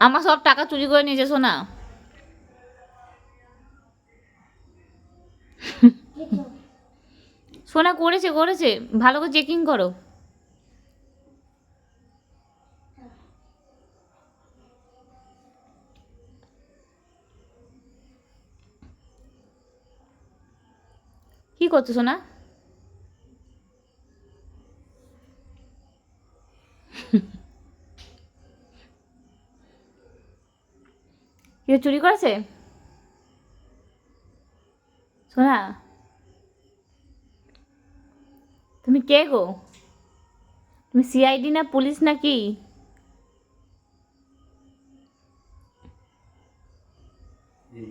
আমার সব টাকা চুরি করে নিয়েছে, সোনা। সোনা, করেছে করেছে। ভালো করে চেকিং করো। কি করছ, সোনা? কেউ চুরি করেছে? সোনা তুমি কে গো? তুমি সিআইডি না পুলিশ নাকি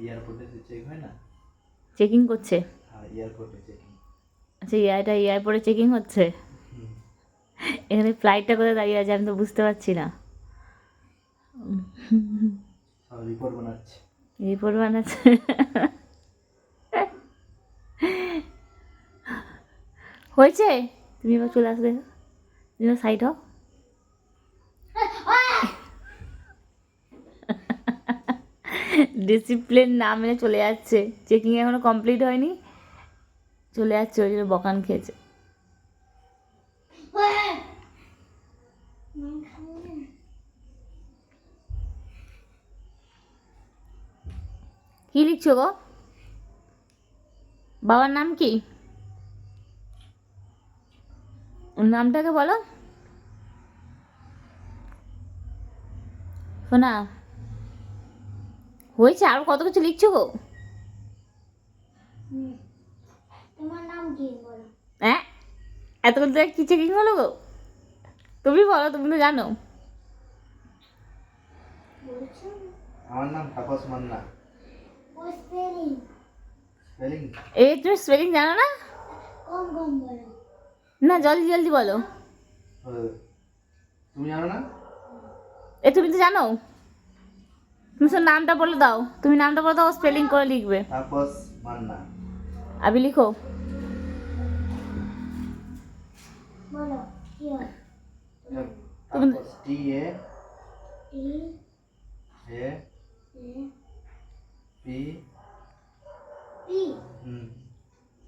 এয়ারপোর্টে চেক না? করছে। হ্যাঁ আচ্ছা ইয়ারটা এয়ারপোর্টে চেকিং হচ্ছে? এখানে ফ্লাইটটা কোথায় দাঁড়িয়ে আছে আমি তো বুঝতে পারছি না। রিপোর্ট বানাচ্ছে। হয়েছে? তুমি এবার চলে আসবে। তুমি সাইড হও। ডিসিপ্লিন না মেনে চলে যাচ্ছে। চেকিং এখনও কমপ্লিট হয়নি। চলে যাচ্ছে, ওই জন্য বকান খেয়েছে। কি লিখছো গো? বাবার নাম কি? ওর নামটাকে বলো। শোনা হয়েছে আরও কত কিছু লিখছো গো? তোমার নাম কি বলো? হ্যাঁ? এতক্ষণ তো কি চেকিং হলো গো? তুমি বলো তুমি তো জানো। আমার নাম তাপস মান্না। এই তুমি স্পেলিং জানো না? কম কম বলো। না জলদি জলদি বলো। তুমি জানো না? এ তুমি তো জানো। তুমি শুধু নামটা বলে দাও। তুমি নামটা বলে দাও স্পেলিং করে লিখবে। তাপস মান্না। আবি লিখো। বলো কি হয়? Tapas T A A A P P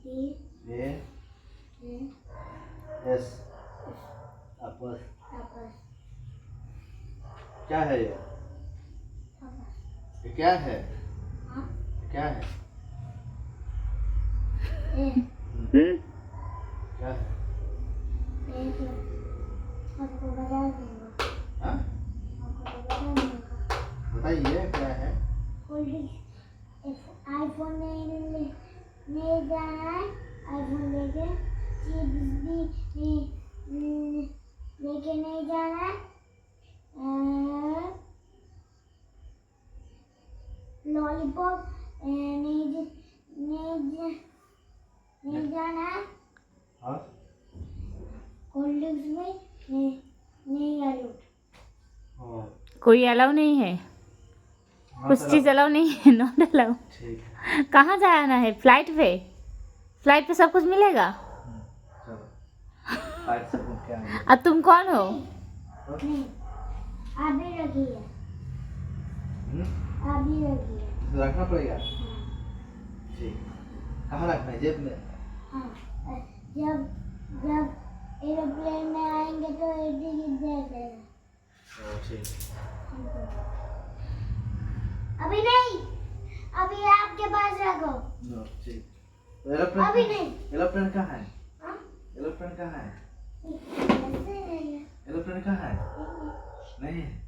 T A S आपस क्या है ये? ये क्या है? क्या है? Hmm. Hmm? क्या है? आईफोन नहीं ले नहीं जाना है आईफोन लेके चिप्स भी लेके नहीं जाना है लॉलीपॉप नहीं नहीं नहीं जाना है कोल्ड ड्रिंक्स में नहीं नहीं अलाउड कोई अलाउ नहीं हाँ, हाँ, तो कुछ चीज़ अलाउ नहीं है नॉट अलाउ कहाँ जाना है? फ़्लाइट पे? फ़्लाइट पे सब कुछ मिलेगा? हाँ, अब तुम कौन हो? हम्म? तो रखना पड़ेगा? हाँ। ठीक। कहाँ रखना है? जेब में? हाँ जब जब एरोप्लेन में आएँगे तो ठीक। अभी नहीं। अभी आपके पास रखो। नो, ठीक। तो एरोप्लेन अभी नहीं। एरोप्लेन कहाँ है? हाँ? एरोप्लेन कहाँ है? है। एरोप्लेन कहाँ है? नहीं है।